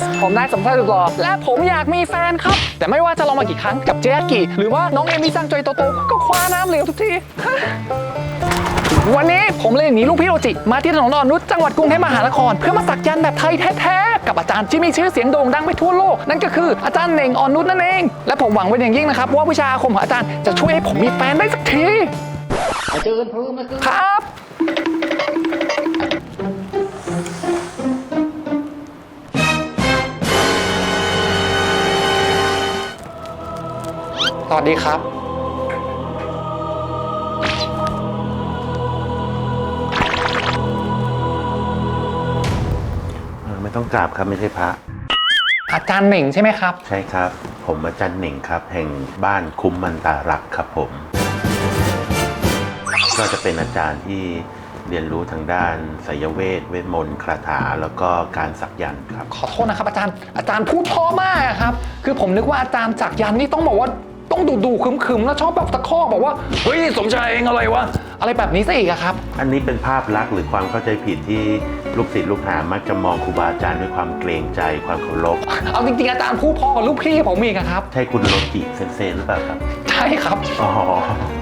สผมนายสมชายสุดหล่อและผมอยากมีแฟนครับ แต่ไม่ว่าจะลองมากี่ครั้งกับเจ๊กิหรือว่าน้องเอมี่ซังจอยโตโตก็คว้าน้ำเหลวทุกที วันนี้ผมเลยหนีลูกพี่โรจิ มาที่ถนนอ่อนนุชจังหวัดกรุงเทพมหานคร เพื่อมาสักยันต์แบบไทยแท้ๆ กับอาจารย์ที่มีชื่อเสียงโด่งดังไปทั่วโลก นั่นก็คืออาจารย์เหน่งอ่อนนุชนั่นเอง และผมหวังเป็นอย่างยิ่งนะครับว่าวิชาอาคมของอาจารย์จะช่วยให้ผมมีแฟนได้สักที เจอกันเพิ่มนะคือครั วัสดีครับ เออไม่ต้องกราบครับไม่ใช่พระ อาจารย์เหน่งใช่ไหมครับ ใช่ครับ ผมอาจารย์เหน่งครับ แห่งบ้านคุ้มมันตารักครับผม ก็จะเป็นอาจารย์ที่เรียนรู้ทางด้านไสยเวทเวทมนต์คาถาแล้วก็การสักยันต์ครับ ขอโทษนะครับอาจารย์อาจารย์พูดเพราะมากอะครับ คือผมนึกว่าอาจารย์จากยันนี่ต้องบอกว่า ต้องดูดูๆคึมๆ แล้วชอบแบบตะคอกบอกว่า เฮ้ย สมชายเองอะไรวะ อะไรแบบนี้ซะอีกอะครับ อันนี้เป็นภาพลักษณ์หรือความเข้าใจผิดที่ลูกศิษย์ลูกหามักจะมองครูบาอาจารย์ด้วยความเกรงใจความเคารพเอาจริงๆอาจารย์พูดเพอกว่าลูกพี่ผมอีกอะครับ ใช่คุณโลจิเซนเซหรือเปล่าครับ ใช่ครับ อ๋อ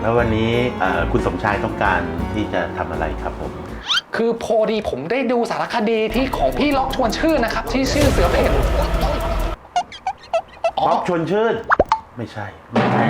แล้ววันนี้เอ่อคุณสมชายต้องการที่จะทำอะไรครับผม คือพอดีผมได้ดูสารคดีที่ของพี่ล็อกชวนชื่นนะครับที่ชื่อเสือเพ่นอ๋อ ป๊อปชวนชื่น ไม่ใช่ไม่ใช่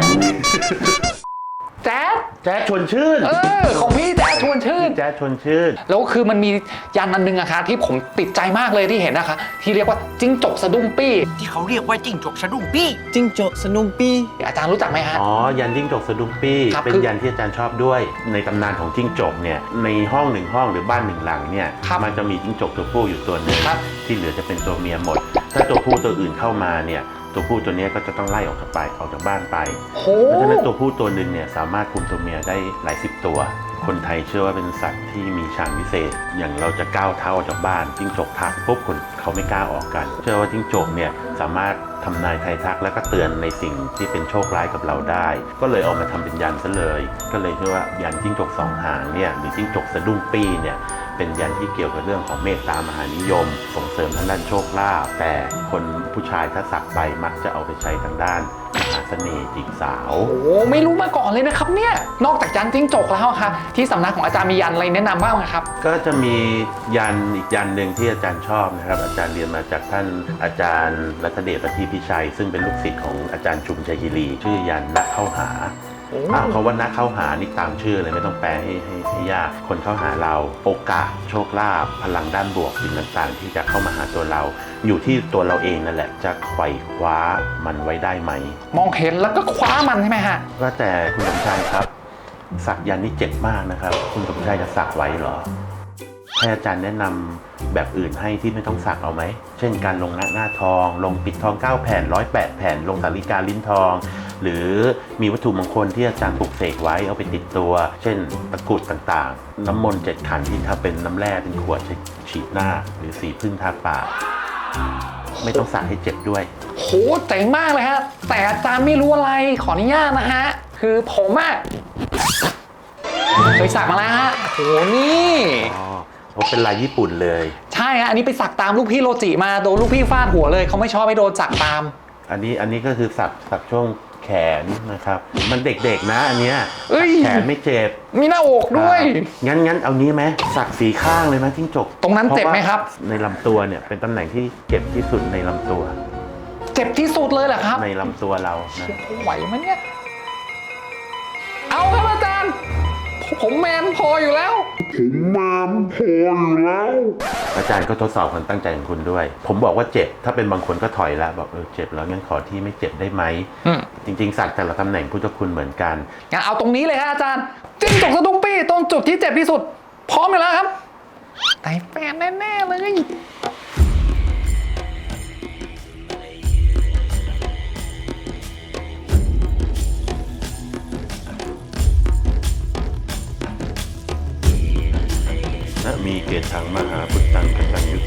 แจ๊ดแจ๊ดชวนชื่นเออ ของพี่แจ๊ดชวนชื่น แจ๊ดชวนชื่น แล้วคือมันมียันอันหนึงอะครับที่ผมติดใจมากเลยที่เห็นนะคะ ที่เรียกว่าจิ้งจกสะดุ้งปี้ ที่เขาเรียกว่าจิ้งจกสะดุ้งปี้ จิ้งจกสนุมปี้อาจารย์รู้จักไหมฮะ อ๋อ ยันจิ้งจกสะดุ้งปี้ ครับเป็นคือยันที่อาจารย์ชอบด้วย ในตำนานของจิ้งจกเนี่ย ในห้องหนึ่งห้องหรือบ้านหนึ่งหลังเนี่ย ครับมันจะมีจิ้งจกตัวผู้อยู่ตัวหนึ่งครับ ที่เหลือจะเป็นตัวเมียหมด ถ้าตัวผู้ตัวอื่นเข้ามาเนี่ย ตัวผู้ตัวเนี้ยก็จะต้องไล่ออกจากไปออกจากบ้านไปโหเพราะฉะนั้นตัวผู้ตัวหนึ่งเนี่ยสามารถคุมตัวเมียได้หลายสิบตัว คนไทยเชื่อว่าเป็นสัตว์ที่มีชาญวิเศษ อย่างเราจะก้าวเท้าออกจากบ้านจิ้งจกทักปุ๊บคนเขาไม่กล้าออกกัน เชื่อว่าจิ้งจกเนี่ยสามารถทำนายไทายทักแล้วก็เตือนในสิ่งที่เป็นโชคร้ายกับเราได้ ก็เลยเอามาทำเป็นยันซะเลย ก็เลยเชื่อว่ายันจิ้งจกสองหางเนี่ยหรือจิ้งจกสะดุ้งปี้เนี่ย เป็นยันที่เกี่ยวกับเรื่องของเมตตามหานิยม ส่งเสริมทางด้านโชคลาภแต่คนผู้ชายถ้าสักไปมักจะเอาไปใช้ทางด้านมหาเสน่ห์จีบสาว โอ้ไม่รู้มาก่อนเลยนะครับเนี่ยนอกจากยันจิ้งจกแล้วอะครับที่สำนักของอาจารย์มียันอะไรแนะนำบ้างไหมครับ ก็จะมียันอีกยันหนึ่งที่อาจารย์ชอบนะครับ อาจารย์เรียนมาจากท่านอาจารย์รัตเดชปฏิพิชัย ซึ่งเป็นลูกศิษย์ของอาจารย์ชุมชัยกิรีชื่อยันนักเข้าหาโอ้อ้าว เขาว่านักเข้าหานี่ตามชื่อเลยไม่ต้องแปลให้ให้ให้ยาก คนเข้าหาเราโอกาสโชคลาภพลังด้านบวกสิ่งต่างๆ ที่จะเข้ามาหาตัวเรา อยู่ที่ตัวเราเองนั่นแหละ จะไขว่คว้ามันไว้ได้ไหม มองเห็นแล้วก็คว้ามันใช่ไหมฮะว่าแต่คุณสมชายครับ สักยันต์นี่เจ็บมากนะครับ คุณสมชายจะสักไว้เหรอให้อาจารย์แนะนำแบบอื่นให้ที่ไม่ต้องสักเอาไหม เช่นการลงหน้าหน้าทอง ลงปิดทอง 9 แผ่นร้อยแปดแผ่น ลงสาริกาลิ้นทอง หรือมีวัตถุมงคลที่อาจารย์ปลุกเสกไว้เอาไปติดตัว เช่นตะกรุดต่างๆ น้ำมนต์เจ็ดขันที่ถ้าเป็นน้ำแร่เป็นขวดฉีดหน้า หรือสีพึ่งทาปากไม่ต้องสักให้เจ็บด้วยโหเจ๋งมากเลยฮะ แต่อาจารย์ไม่รู้อะไรขออนุญาตนะฮะ คือผมอะเคยสักมาแล้วฮะโหนี่อ๋อโอ้เป็นลายญี่ปุ่นเลย ใช่ฮะอันนี้ไปสักตามลูกพี่โรจิมาโดนลูกพี่ฟาดหัวเลยเขาไม่ชอบให้โดนสักตาม อันนี้อันนี้ก็คือสักสักช่วง แขนนะครับ มันเด็กๆนะอันเนี้ยเอ้ย แขนไม่เจ็บมีหน้าอกด้วย อ่างั้นงั้นเอานี้ไหมสักสีข้างเลยไหมจิ้งจกตรงนั้นเจ็บไหมครับพาะว่าในลำตัวเนี่ยเป็นตำแหน่งที่เจ็บที่สุดในลำตัว เจ็บที่สุดเลยเหรอครับในลำตัวเรานะ ไหวไหมเนี่ย ผมแมนพออยู่แล้ว อาจารย์ก็ทดสอบความตั้งใจของคุณด้วย ผมบอกว่าเจ็บ ถ้าเป็นบางคนก็ถอยแล้วบอกเออเจ็บแล้วงั้นขอที่ไม่เจ็บได้ไหม อืม จริงๆสักแต่ละตำแหน่งพุทธคุณเหมือนกัน งั้นเอาตรงนี้เลยฮะอาจารย์ จิ้งจกสะดุ้งปี้ตรงจุดที่เจ็บที่สุด พร้อมอยู่แล้วครับไต่แฟนแน่ ๆ เลย มีเกตทางมหาพุทธังกตัญยุต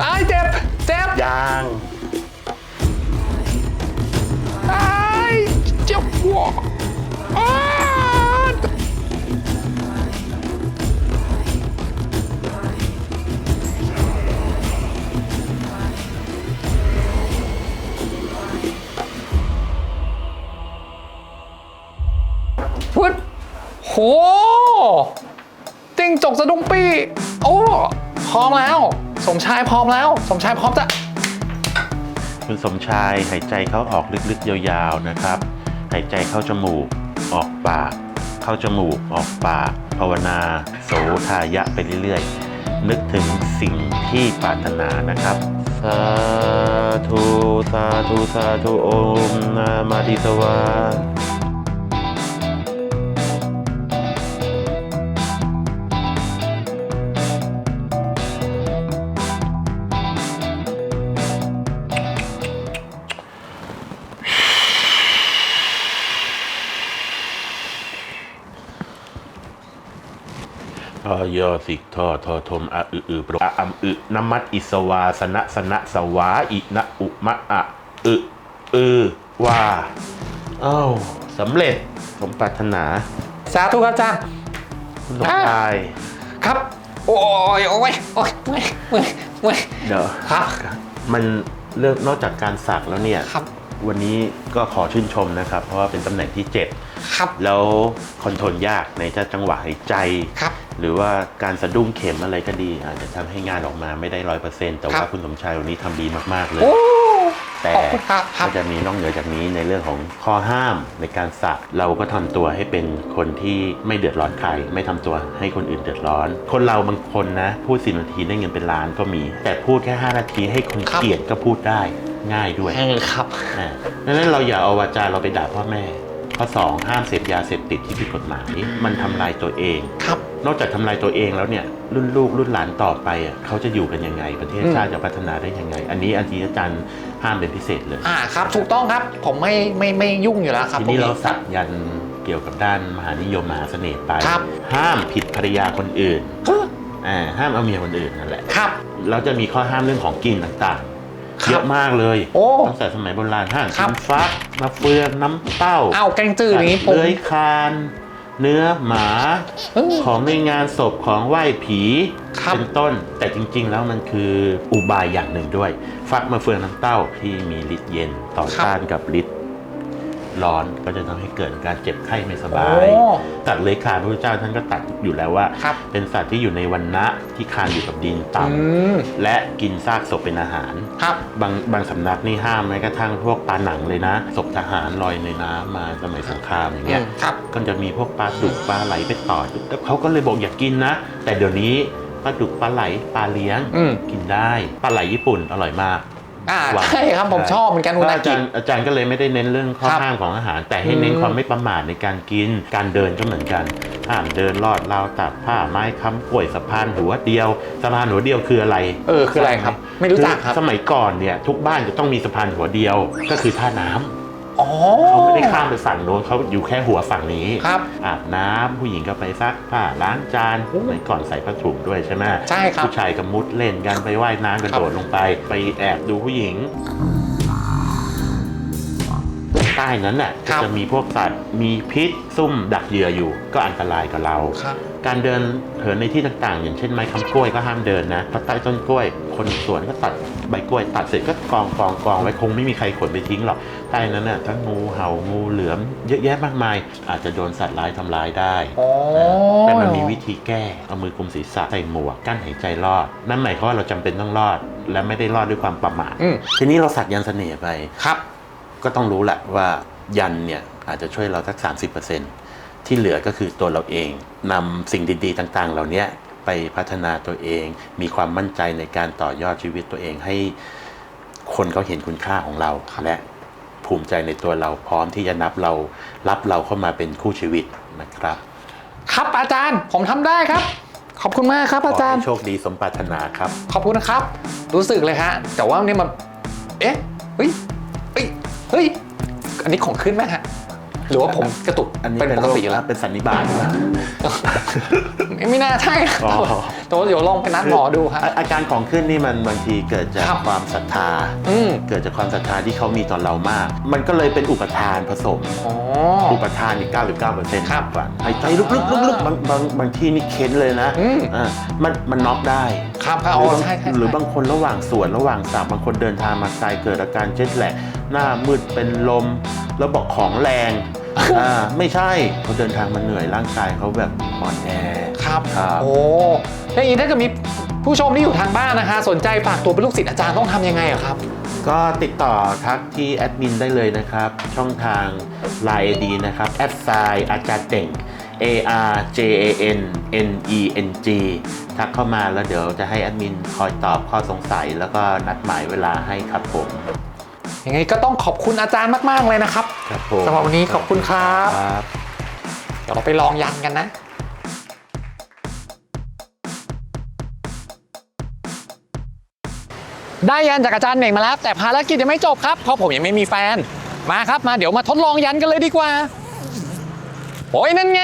ตายเจ็บ เจ็บยางตายเจ็บหัวอ้ จิ้งจกสะดุ้งปี้ โอ้พร้อมแล้ว สมชายพร้อมแล้ว สมชายพร้อมจะคุณสมชายหายใจเข้าออกลึกๆ ยาวๆนะครับ หายใจเข้าจมูก ออกปาก เข้าจมูก ออกปาก ภาวนา โสทายะไปเรื่อยๆ นึกถึงสิ่งที่ปรารถนานะครับ สาธุ สาธุ สาธุ โอมนามาติสวา ยอสิกทอทอทมอะอึอึโปรอะอัมอึนมัดอิสวาสนะสนะสวาอินะอุมะอะอึอือวาอ้าวสำเร็จสมปรารถนา สาธุครับอาจารย์คุณสมชายครับ โอ้ยโอ้ยโอ้ยโอ้ยโอ้ยโอ้ยเดี๋ยวครับ มันเรื่องนอกจากการสักแล้วเนี่ย ครับ วันนี้ก็ขอชื่นชมนะครับ เพราะว่าเป็นตำแหน่งที่เจ็ดครับ แล้วคอนโทรลยากในจังหวะหายใจครับ หรือว่าการสะดุ้งเข็มอะไรก็ดีอาจจะทำให้งานออกมาไม่ได้ร้อยเปอร์เซ็นต์แต่ครัว่าบ คุณสมชายวันนี้ทำดีมากๆเลย โอ้ แต่ขอบคุณครับครับ ก็จะมีนอกเหนือจากนี้ในเรื่องของข้อห้ามในการสักเราก็ทำตัวให้เป็นคนที่ไม่เดือดร้อนใคร ไม่ทำตัวให้คนอื่นเดือดร้อน คนเราบางคนนะ พูดสินาทีได้เงินเป็นล้านก็มี แต่พูดแค่ 5 นาทีให้คนครับ เกลียดก็พูดได้ง่ายด้วย เออครับ อ่าดังนั้นเราอย่าเอาวาจาเราไปด่าพ่อแม่ ข้อสองห้ามเสพยาเสพติดที่ผิดกฎหมาย มันทำลายตัวเอง ครับ นอกจากทำลายตัวเองแล้วเนี่ยรุ่นลูกรุ่นหลานต่อไปอะเขาจะอยู่กันยังไง ประเทศอืมชาติจะพัฒนาได้ยังไง อันนี้อันที่อาจารย์ห้ามเป็นพิเศษเลย อ่าครับ ถูกต้องครับผมไม่ไม่ไม่ยุ่งอยู่แล้วครับทีนี้พวก เราสักยันต์เกี่ยวกับด้านมหานิยมมหาเสน่ห์ไป ครับ ห้ามผิดภรรยาคนอื่นเอออ่าห้ามเอาเมียคนอื่นนั่นแหละ ครับเราจะมีข้อห้ามเรื่องของกินต่างๆครับ เยอะมากเลยโอ้ตั้งแต่สมัยโบราณห้ามครักิบนฟักมะเฟืองน้ำเต้าเอาแกงจืดอย่างนี้ผม เลื้อยคลาน เนื้อหมาเออของในงานศพของไหว้ผีครับ เป็นต้น แต่จริงๆแล้วมันคืออุบายอย่างหนึ่งด้วย ฟักมะเฟืองน้ำเต้าที่มีฤทธิ์เย็นต่อต้านกับฤทธิ์ ร้อนก็จะทำให้เกิดการเจ็บไข้ไม่สบายโอ้ตัดเลื้อยคลานพระพุทธเจ้าท่านก็ตัดอยู่แล้วว่า ครับ เป็นสัตว์ที่อยู่ในวันนะที่คลานอยู่กับดินต่อืมำและกินซากศพเป็นอาหาร ครับ บางบางสำนักนี่ห้ามแม้กระทั่งพวกปลาหนังเลยนะศพทหารลอยในน้ำมาสมัยสงครามอย่างเงี้ยอืมครับ ก็จะมีพวกปลาดุกปลาไหลไปต่อแล้วเขาก็เลยบอกอย่ากกินนะ แต่เดี๋ยวนี้ปลาดุกปลาไหลปลาเลี้ยง อืม กินได้ปลาไหลญี่ปุ่นอร่อยมาก อ่าหวานใช่ครับผมชอบเหมือนกันก็อุนาอากิ จารย์อาจารย์ก็เลยไม่ได้เน้นเรื่องข้อครับห้ามของอาหาร แต่ให้เน้นอืมความไม่ประมาทในการกิน การเดินก็เหมือนกันห้ามเดินลอดราวตากผ้าไม้ค้ำกล้วยสะพานหัวเดียวสะพานหัวเดียวคืออะไรเออคืออะไรครับไม่รู้จักครับสมัยก่อนเนี่ยทุกบ้านจะต้องมีสะพานหัวเดียวก็คือท่าน้ำ อ๋อเขา ไม่ได้ข้ามไปฝั่งโน้นเขาอยู่แค่หัวฝั่งนี้ครับอาบน้ำผู้หญิงก็ไปซักผ้าล้างจานสมัยก่อนใส่ผ้าถุงด้วยใช่ไหมใช่ครับผู้ชายก็มุดเล่นกันไปว่ายน้ำกระโดดลงไป ไปแอบดูผู้หญิงใต้นั้นน่ะครัก็บจะมีพวกสัตว์มีพิษซุ่มดักเหยื่ออยู่ ก็อันตรายกับเราครับ การเดินเหินในที่ต่างๆ อย่างเช่นไม้คำกล้วยก็ห้ามเดินนะเพราะใต้ต้นกล้วย คนสวนก็ตัดใบกล้วย ตัดเสร็จก็กองกองกองไว้คงไม่มีใครขนไปทิ้งหรอกใต้นั้นน่ะทั้งงูเห่างูเหลือมเยอะแยะมากมาย อาจจะโดนสัตว์ร้ายทำร้ายได้อ๋อแต่มันมีวิธีแก้เอามือกุมศีรษะใส่หมวกกั้นหายใจรอด นั่นหมายความว่าเราจำเป็นต้องรอด และไม่ได้รอดด้วยความประมาทอืมทีนี้เราสักยันต์เสน่ห์ไปครับ ก็ต้องรู้แหละว่ายันเนี่ยอาจจะช่วยเราสัก30% ที่เหลือก็คือตัวเราเองนำสิ่งดีๆต่าง ๆ เหล่านี้ไปพัฒนาตัวเอง มีความมั่นใจในการต่อยอดชีวิตตัวเองให้คนเขาเห็นคุณค่าของเรา และภูมิใจในตัวเราพร้อมที่จะนับเรารับเราเข้ามาเป็นคู่ชีวิตนะครับ ครับอาจารย์ผมทำได้ครับ ขอบคุณมากครับขออาจารย์ให้โชคดีสมปรารถนาครับ ขอบคุณนะครับ รู้สึกเลยฮะแต่ว่านี่มันเอ๊ะเฮ้ยเฮ้ยเฮ้ยอันนี้ของขึ้นไหมฮะ หรือว่าผมกระตุกอันนี้เป็นเป็นปโรกคติแล้วเป็นสันนิบาตนะไม่ไม่น่าใช่นะอ๋อแต่ว่าเดี๋ยวลองไปนัดหมอดูฮะอาอาการของขึ้นนี่มันบางทีเกิดจากครับความศรัทธาอืมเกิดจากความศรัทธาที่เขามีต่อเรามาก มันก็เลยเป็นอุปทานผสมอ๋ออุปทานอีก99%ครับมากกว่าหายใจลึกๆๆๆบางบางบางที่นี่เค้นเลยนะอืมอ่ามันมันน็อกได้ครับครับหอ๋รืออบางใช่ใช่หรือใช่บางคนระหว่างสวนระหว่างสับบางคนเดินทางมาไกลเกิดอาการเจ็ตแลกหน้ามืดเป็นลมแล้วบอกของแรง อ่าไม่ใช่เขาเดินทางมาเหนื่อยร่างกายเขาแบบอ่อนแอ ครับครับ โอ้แล้วอย่างนี้ถ้าเกิดมีผู้ชมที่อยู่ทางบ้านนะคะ สนใจฝากตัวเป็นลูกศิษย์อาจารย์ต้องทำยังไงอะครับ ก็ติดต่อทักที่แอดมินได้เลยนะครับ ช่องทาง Line ID นะครับแอดไซอาจารย์เต่ง A R J A N N E N G ทักเข้ามาแล้วเดี๋ยวจะให้แอดมินคอยตอบข้อสงสัย แล้วก็นัดหมายเวลาให้ครับผม ยังไงก็ต้องขอบคุณอาจารย์มากๆเลยนะครับครับผมสำหรับวันนี้ขอบคุณครับครับเดี๋ยวเราไปลองยันกันนะ ได้ยันจากอาจารย์เหน่งมาแล้ว แต่ภารกิจยังไม่จบครับ เพราะผมยังไม่มีแฟน มาครับมาเดี๋ยวมาทดลองยันกันเลยดีกว่า โอ้ยนั่นไง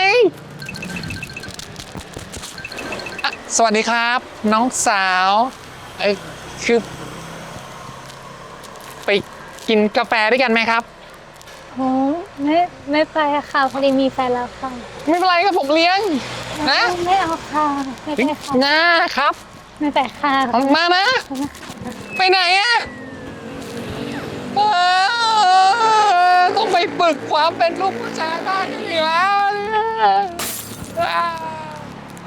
อะสวัสดีครับ น้องสาวเอ้ยคือไป กินกาแฟด้วยกันไหมครับโอ้ไม่ไม่ไปค่ะพอดีมีแฟนแล้วค่ะไม่เป็นไรครับผมเลี้ยง นะ ไม่เอาค่ะไม่ไปค่ะนะครับ ไม่ไปค่ะออกมานะ ไปไหนอะเออต้องไปฝึกความเป็นลูกผู้ชายบ้างอีกแล้ว